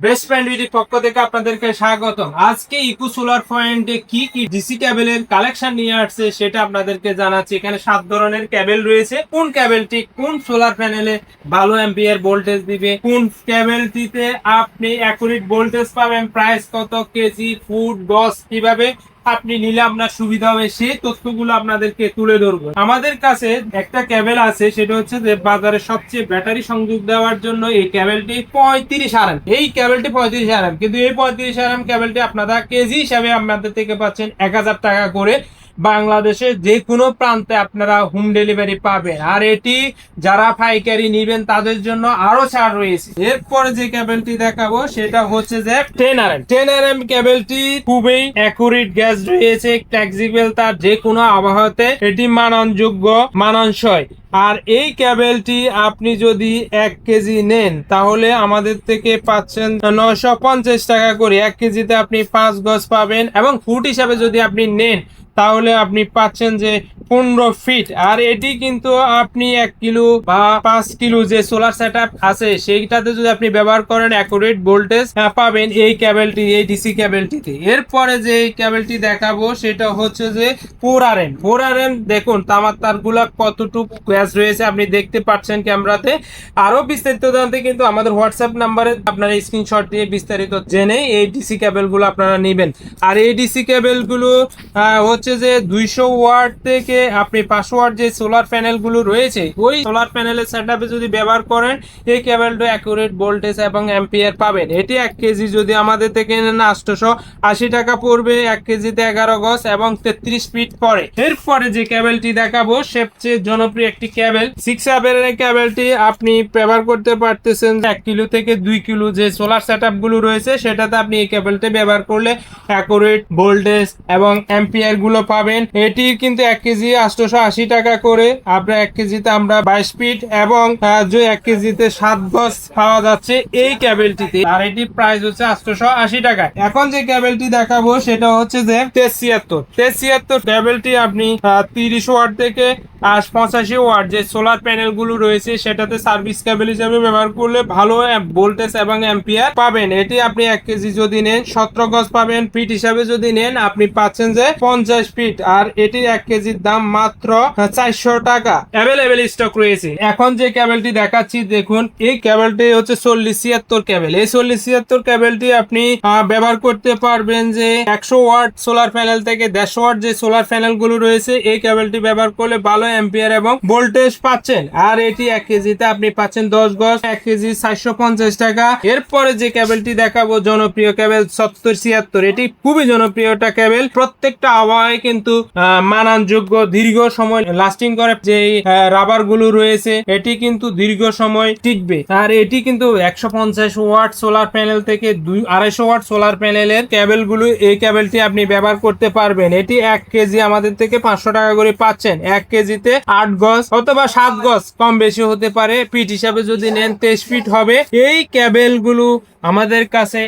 Best ফ্রেন্ডিটির পক্ষ থেকে আপনাদেরকে আজকে সোলার কি কি ডিসি ক্যাবেলের কালেকশন নিয়ে আসছে সেটা আপনাদেরকে জানাচ্ছি। এখানে সাত ধরনের ক্যাবেল রয়েছে। কোন কোন সোলার প্যানেলে ভালো ভোল্টেজ দিবে? কোন ক্যাবেলটিতে আপনি ভোল্টেজ পাবেন? প্রাইস কত কেজি? ফুট গস কীভাবে? আপনি নিলে আপনার সুবিধা হবে সেই তথ্যগুলো আপনাদেরকে তুলে ধরবো। আমাদের কাছে একটা ক্যাবেল আছে, সেটা হচ্ছে যে বাজারে সবচেয়ে ব্যাটারি সংযোগ দেওয়ার জন্য এই ক্যাবেলটি পঁয়ত্রিশ আরাম এই ক্যাবেলটি পঁয়ত্রিশ আরাম কিন্তু এই পঁয়ত্রিশ আরাম ক্যাবেলটি আপনারা কেজি হিসাবে আপনাদের থেকে পাচ্ছেন এক হাজার টাকা করে। বাংলাদেশের যে কোনো প্রান্তে আপনারা হোম ডেলিভারি পাবেন। আর এটি যারা পাইকারি নিবেন, তাদের জন্য আরও ছাড় রয়েছে। এরপরে যে কেবলটি দেখাবো, সেটা হচ্ছে যে ten R M ten R M কেবলটি খুবই অ্যাকুরেট গ্যাস রয়েছে ফ্লেক্সিবল তার যে কোনো আবহাওয়াতে। এটি মাননযোগ্য, মানানসই। আর এই কেবলটি আপনি যদি এক কেজি নেন, তাহলে আমাদের থেকে পাচ্ছেন নশো পঞ্চাশ টাকা করে। এক কেজিতে আপনি পাঁচ গজ পাবেন এবং ফুট হিসাবে যদি আপনি নেন তাহলে আপনি পাচ্ছেন যে পনেরো ফিট আর এটি কিন্তু আপনি এক কিলো বা পাঁচ কিলো যে সোলার সেট আছে সেইটাতে যদি আপনি ব্যবহার করেন অ্যাকুরেট ভোল্টেজ পাবেন এই ক্যাবেলটি এই ডিসি ক্যাবেলটিতে এরপরে যে এই ক্যাবেলটি দেখাবো সেটা হচ্ছে যে four R M four R M দেখুন তামার তারগুলা কতটুকু গ্যাস রয়েছে আপনি দেখতে পাচ্ছেন ক্যামেরাতে। আরও বিস্তারিত জানতে কিন্তু আমাদের হোয়াটসঅ্যাপ নাম্বারে আপনারা স্ক্রিনশট দিয়ে বিস্তারিত জেনে এই ডিসি ক্যাবেলগুলো আপনারা নেবেন। আর এই ডিসি কেবলগুলো আহ, হচ্ছে যে দুইশো ওয়াট থেকে আপনি ওয়াট যে সোলার প্যানেলগুলো রয়েছে, ওই সোলার প্যানেলের সেটআপে যদি ব্যবহার করেন, এই কেবলটা অ্যাকুরেট ভোল্টেজ এবং অ্যাম্পিয়ার পাবেন। এটি এক কেজি যদি আমাদের থেকে নেন আটশোশো আশি টাকা পড়বে, এক কেজিতে এগারো গজ এবং তেত্রিশ ফিট পরে এরপরে যে কেবলটি দেখাবো, সবচেয়ে জনপ্রিয় একটি কেবল সিক্স অ্যাপের কেবলটি আপনি ব্যবহার করতে পারতেছেন এক কিলো থেকে দুই কিলো যে সোলার সেটগুলো রয়েছে, সেটাতে আপনি এই কেবলটি ব্যবহার করলে অ্যাকুরেট ভোল্টেজ এবং অ্যাম্পিয়ারগুলো পাবেন। এটি কিন্তু এক কেজি আটশোশো আশি টাকা করে আপনার এক কেজিতে আমরা বাইশ ফিট এবং এক কেজিতে সাত গজ পাওয়া যাচ্ছে এই কেবলটিতে আর এটির প্রাইস হচ্ছে আটশোশো আশি টাকা। এখন যে কেবলটি দেখাবো সেটা হচ্ছে যে তেজ ছিয়াত্তর। কেবলটি আপনি তিরিশ ওয়াট থেকে আর পঁচাশি ওয়াট যে সোলার প্যানেলগুলো রয়েছে সেটাতে সার্ভিস ক্যাবেল হিসাবে ব্যবহার করলে ভালো ভোল্টেজ এবং অ্যাম্পিয়ার পাবেন। এটি আপনি এক কেজি যদি নেন, সতেরো গজ পাবেন। ফিট হিসাবে যদি নেন, আপনি পাচ্ছেন যে পঞ্চাশ ফিট আর এটির এক কেজির দাম মাত্র চারশো টাকা। অ্যাভেলেবেল স্টক রয়েছে। এখন যে কেবলটি দেখাচ্ছি, দেখুন, এই কেবলটি হচ্ছে চল্লিশ ছিয়াত্তর কেবল এই চল্লিশ ছিয়াত্তর কেবলটি আপনি ব্যবহার করতে পারবেন যে একশো ওয়াট সোলার প্যানেল থেকে দেড়শো ওয়াট যে সোলার প্যানেলগুলো রয়েছে, এই কেবলটি ব্যবহার করলে ভালো এম্পিয়ার এবং ভোল্টেজ পাচ্ছেন। আর এটি এক কেজিতে আপনি পাচ্ছেন দশ গজ, এক কেজি চারশো পঞ্চাশ টাকা। এরপরে যে কেবলটি দেখাবো, জনপ্রিয় কেবল সত্তর ছিয়াত্তর। এটি খুবই জনপ্রিয় একটা কেবল প্রত্যেকটা আবহাওয়ায় কিন্তু মানানযোগ্য দীর্ঘ সময় লাস্টিং করে যে রাবারগুলো রয়েছে, এটি কিন্তু দীর্ঘ সময় টিকবে। আর এটি কিন্তু একশো পঞ্চাশ ওয়াট সোলার প্যানেল থেকে দুই, আড়াইশো ওয়াট সোলার প্যানেলের কেবলগুলো এই ক্যাবেলটি আপনি ব্যবহার করতে পারবেন। এটি এক কেজি আমাদের থেকে পাঁচশো টাকা করে পাচ্ছেন। এক কেজিতে আট গজ অথবা সাত গজ কম বেশি হতে পারে। ফিট হিসাবে যদি নেন তেইশ ফিট হবে। এই কেবলগুলো আমাদের কাছে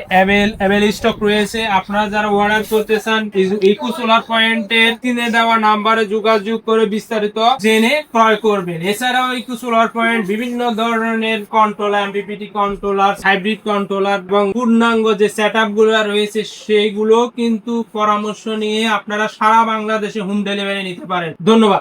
স্টক রয়েছে। আপনারা যারা অর্ডার করতে চান ইকো সোলার পয়েন্টের কিনে দেওয়া নাম্বারে যোগাযোগ করে বিস্তারিত জেনে ক্রয় করবেন। এছাড়াও ইকো সোলার পয়েন্ট বিভিন্ন ধরনের controller MPPT controller hybrid controller এবং পূর্ণাঙ্গ যে সেটগুলো রয়েছে সেইগুলো কিন্তু পরামর্শ নিয়ে আপনারা সারা বাংলাদেশে হোম ডেলিভারি নিতে পারেন। ধন্যবাদ।